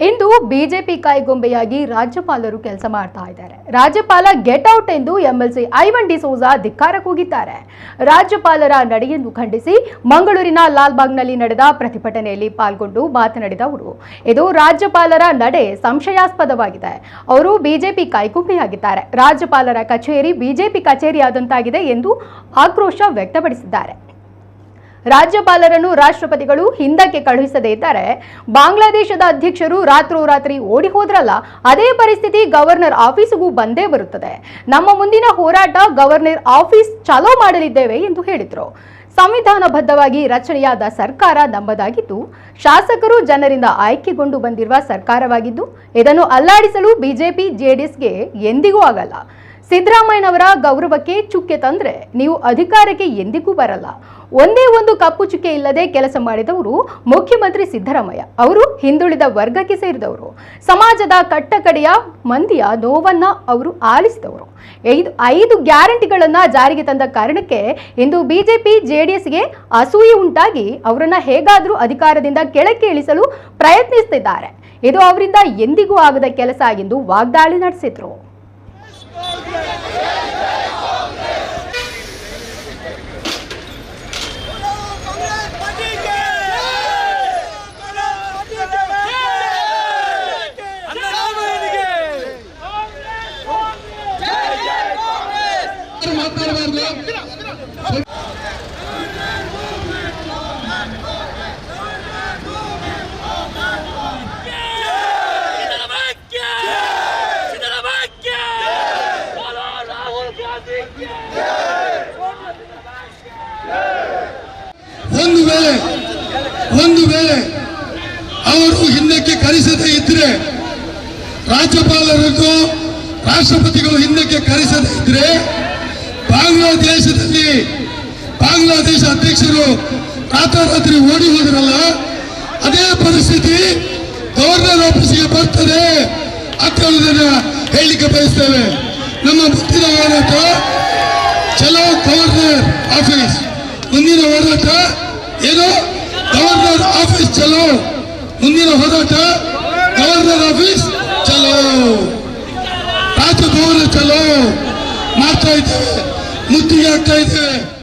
ಇಂದು BJP ಕೈಗೊಂಬೆಯಾಗಿ ರಾಜ್ಯಪಾಲರು ಕೆಲಸ ಮಾಡ್ತಾ ಇದ್ದಾರೆ. ರಾಜ್ಯಪಾಲ ಗೆಟ್ ಔಟ್ ಎಂದು ಎಂಎಲ್ಸಿ ಐವನ್ ಡಿಸೋಜಾ ಧಿಕ್ಕಾರ ಕೂಗಿದ್ದಾರೆ. ರಾಜ್ಯಪಾಲರ ನಡೆಯನ್ನು ಖಂಡಿಸಿ ಮಂಗಳೂರಿನ ಲಾಲ್ಬಾಗ್ನಲ್ಲಿ ನಡೆದ ಪ್ರತಿಭಟನೆಯಲ್ಲಿ ಪಾಲ್ಗೊಂಡು ಮಾತನಾಡಿದ ಅವರು, ಇದು ರಾಜ್ಯಪಾಲರ ನಡೆ ಸಂಶಯಾಸ್ಪದವಾಗಿದೆ. ಅವರು ಬಿಜೆಪಿ ಕೈಗೊಂಬೆಯಾಗಿದ್ದಾರೆ. ರಾಜ್ಯಪಾಲರ ಕಚೇರಿ ಬಿಜೆಪಿ ಕಚೇರಿಯಾದಂತಾಗಿದೆ ಎಂದು ಆಕ್ರೋಶ ವ್ಯಕ್ತಪಡಿಸಿದ್ದಾರೆ. ರಾಜ್ಯಪಾಲರನ್ನು ರಾಷ್ಟ್ರಪತಿಗಳು ಹಿಂದಕ್ಕೆ ಕಳುಹಿಸದೇ ಇದ್ದಾರೆ. ಬಾಂಗ್ಲಾದೇಶದ ಅಧ್ಯಕ್ಷರು ರಾತ್ರೋರಾತ್ರಿ ಓಡಿ ಹೋದ್ರಲ್ಲ, ಅದೇ ಪರಿಸ್ಥಿತಿ ಗವರ್ನರ್ ಆಫೀಸಿಗೂ ಬಂದೇ ಬರುತ್ತದೆ. ನಮ್ಮ ಮುಂದಿನ ಹೋರಾಟ ಗವರ್ನರ್ ಆಫೀಸ್ ಚಾಲೋ ಮಾಡಲಿದ್ದೇವೆ ಎಂದು ಹೇಳಿದರು. ಸಂವಿಧಾನಬದ್ಧವಾಗಿ ರಚನೆಯಾದ ಸರ್ಕಾರ ನಮ್ಮದಾಗಿದ್ದು ಶಾಸಕರು ಜನರಿಂದ ಆಯ್ಕೆಗೊಂಡು ಬಂದಿರುವ ಸರ್ಕಾರವಾಗಿದ್ದು, ಇದನ್ನು ಅಲ್ಲಾಡಿಸಲು ಬಿಜೆಪಿ, ಜೆಡಿಎಸ್ಗೆ ಎಂದಿಗೂ ಆಗಲ್ಲ. ಸಿದ್ದರಾಮಯ್ಯನವರ ಗೌರವಕ್ಕೆ ಚುಕ್ಕೆ ತಂದ್ರೆ ನೀವು ಅಧಿಕಾರಕ್ಕೆ ಎಂದಿಗೂ ಬರಲ್ಲ. ಒಂದೇ ಒಂದು ಕಪ್ಪು ಚುಕ್ಕೆ ಇಲ್ಲದೆ ಕೆಲಸ ಮಾಡಿದವರು ಮುಖ್ಯಮಂತ್ರಿ ಸಿದ್ದರಾಮಯ್ಯ. ಅವರು ಹಿಂದುಳಿದ ವರ್ಗಕ್ಕೆ ಸೇರಿದವರು. ಸಮಾಜದ ಕಟ್ಟಕಡೆಯ ಮಂದಿಯ ನೋವನ್ನ ಅವರು ಆಲಿಸಿದವರು. ಐದು ಐದು ಗ್ಯಾರಂಟಿಗಳನ್ನ ಜಾರಿಗೆ ತಂದ ಕಾರಣಕ್ಕೆ ಇಂದು ಬಿಜೆಪಿ, ಜೆಡಿಎಸ್ಗೆ ಅಸೂಯಿ ಉಂಟಾಗಿ ಅವರನ್ನ ಹೇಗಾದರೂ ಅಧಿಕಾರದಿಂದ ಕೆಳಕ್ಕೆ ಇಳಿಸಲು ಪ್ರಯತ್ನಿಸುತ್ತಿದ್ದಾರೆ ಇದು ಅವರಿಂದ ಎಂದಿಗೂ ಆಗದ ಕೆಲಸ ಎಂದು ವಾಗ್ದಾಳಿ ನಡೆಸಿದ್ರು. ಮಾತಾಡಬಾರ್ದು. ರಾಹುಲ್ ಗಾಂಧಿ ಒಂದು ವೇಳೆ ಒಂದು ವೇಳೆ ಅವರು ಹಿಂದಕ್ಕೆ ಕರೆಸದೇ ಇದ್ರೆ ರಾಜ್ಯಪಾಲರಿಗೂ ರಾಷ್ಟ್ರಪತಿಗಳು ಹಿಂದಕ್ಕೆ ಕರೆಸದೇ ಇದ್ರೆ ಬಾಂಗ್ಲಾದೇಶದಲ್ಲಿ ಬಾಂಗ್ಲಾದೇಶ ಅಧ್ಯಕ್ಷರು ರಾತ್ರೋರಾತ್ರಿ ಓಡಿ ಹೋದ್ರಲ್ಲ, ಅದೇ ಪರಿಸ್ಥಿತಿ ಗವರ್ನರ್ ಆಫೀಸಿಗೆ ಬರ್ತದೆ ಅಂತ ಹೇಳುವುದನ್ನ ಹೇಳಲಿಕ್ಕೆ ಬಯಸ್ತೇವೆ. ನಮ್ಮ ಮುಂದಿನ ಹೋರಾಟ ಚಲೋ ಗವರ್ನರ್ ಆಫೀಸ್. ಮುಂದಿನ ಹೋರಾಟ ಏನು? ಗವರ್ನರ್ ಆಫೀಸ್ ಚಲೋ. ಮುಂದಿನ ಹೋರಾಟ ಗವರ್ನರ್ ಆಫೀಸ್ ಚಲೋ. ರಾಜಭವನ ಚಲೋ. ಮಾಡ್ತಾ ಇದ್ದೇವೆ. ಮುತ್ತಿಗೆ ಆಗ್ತಾ ಇದ್ದೇವೆ